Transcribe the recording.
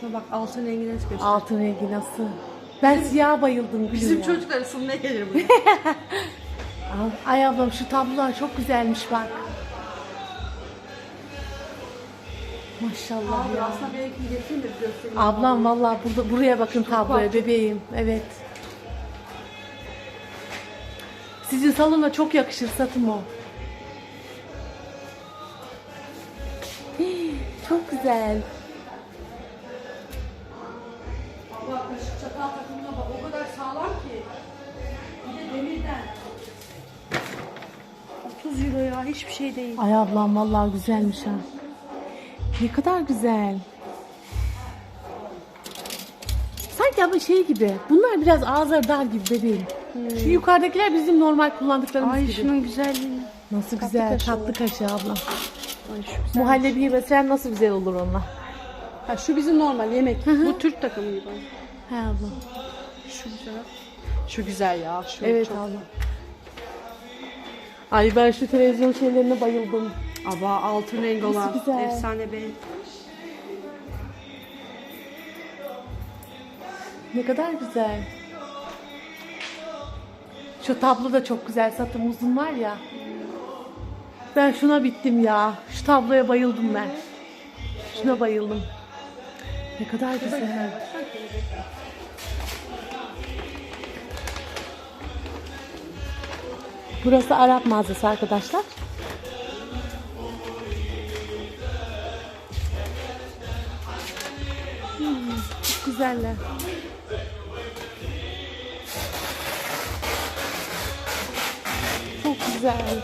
Şuna bak altın rengine göster. Altın rengi nasıl? Ben siyah bayıldım gülüm Bizim ya. çocuklar ısınmaya gelir. Al, Ay ablam şu tablolar çok güzelmiş bak. Maşallah Abi ya. aslında benimkini getireyim de bir göstereyim. Ablam vallahi burada buraya bakın tabloya bebeğim. Evet. Sizin salona çok yakışır satım o. Hii, Çok güzel. Bak kaşık çatal takımına bak o kadar sağlam ki. Bir de demirden. 30 euro ya hiçbir şey değil. Ay ablam vallahi güzelmiş ha. Ne kadar güzel. Sanki ama şey gibi. Bunlar biraz ağızları dar gibi bebeğim. Şu yukarıdakiler bizim normal kullandıklarımız Ay gibi. şunun güzelliğini. Nasıl tatlı güzel kaşığı. tatlı kaşığı ablam. Ay şu. Muhallebi mesela nasıl güzel olur onunla. Ha, şu bizim normal yemek. Bu Türk takımı gibi. He ablam. Şu güzel. Şu güzel ya. Şu Evet çok. ablam. Ay ben şu televizyon şeylerine bayıldım. Aba altın renk Nasıl olan. güzel. Efsane be. Ne kadar güzel. Şu tablo da çok güzel. Satım uzun var ya. Ben şuna bittim ya. Şu tabloya bayıldım ben. Şuna bayıldım. Ne kadar güzel. Burası Arap mağazası arkadaşlar. Çok güzeller. Çok güzel.